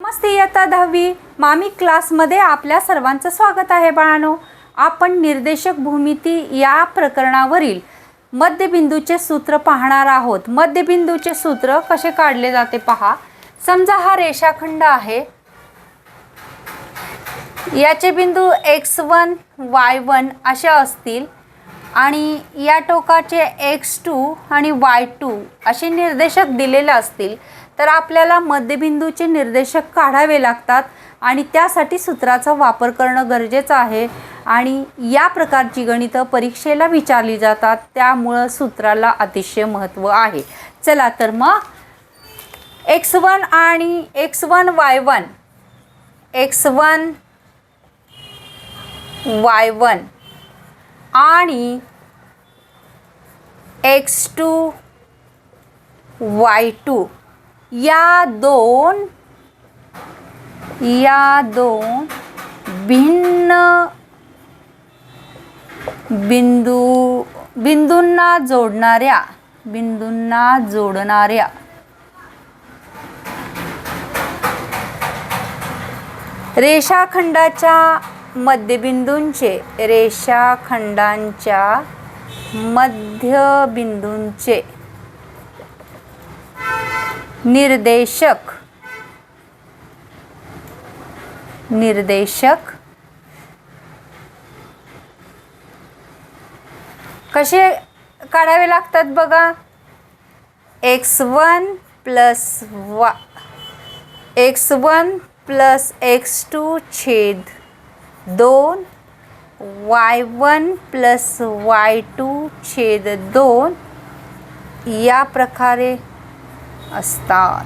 नमस्ते इयत्ता दहावी मामी क्लासमध्ये आपल्या सर्वांचं स्वागत आहे बाळानो. आपण निर्देशक भूमिती या प्रकरणावरील मध्यबिंदूचे सूत्र पाहणार आहोत. मध्यबिंदूचे सूत्र कसे काढले जाते पहा. समजा हा रेषाखंड आहे. याचे बिंदू एक्स वन वाय वन असे असतील आणि या टोकाचे एक्स टू आणि वाय टू असे निर्देशक दिलेले असतील. तर आपल्याला मध्यबिंदूचे निर्देशक काढावे लागतात आणि त्यासाठी सूत्राचा वापर करणं गरजेचं आहे. आणि या प्रकारची गणितं परीक्षेला विचारली जातात. त्यामुळं सूत्राला अतिशय महत्त्व आहे. चला तर मग एक्स वन आणि x one y one x one y one आणि एक्स टू वाय टू या दोन या दोन भिन्न बिंदू बिंदूंना जोडणाऱ्या बिंदूंना जोडणाऱ्या. रेषाखंडाच्या मध्यबिंदूंचे रेषाखंडांच्या मध्यबिंदूंचे. निर्देशक. निर्देशक. कसे काढावे लागतात बघा. एक्स वन प्लस वा x one plus x two छेद दोन y one plus y two छेद दोन या प्रकारे असतात.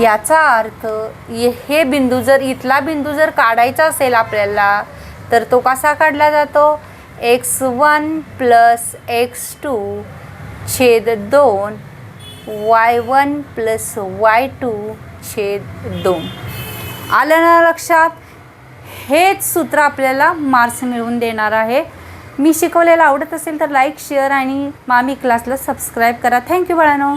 याचा अर्थ ये- हे बिंदू जर इथला बिंदू जर काढायचा असेल आपल्याला तर तो कसा काढला जातो? X one plus x two छेद दोन y one plus y two छेद दोन. आलं ना लक्षात? हेच सूत्र आपल्याला मार्क्स मिळवून देणार आहे. मी शिकवलेलं आवडत असेल तर लाईक शेअर आणि मामी क्लासला सबस्क्राईब करा. थँक्यू बाळानो.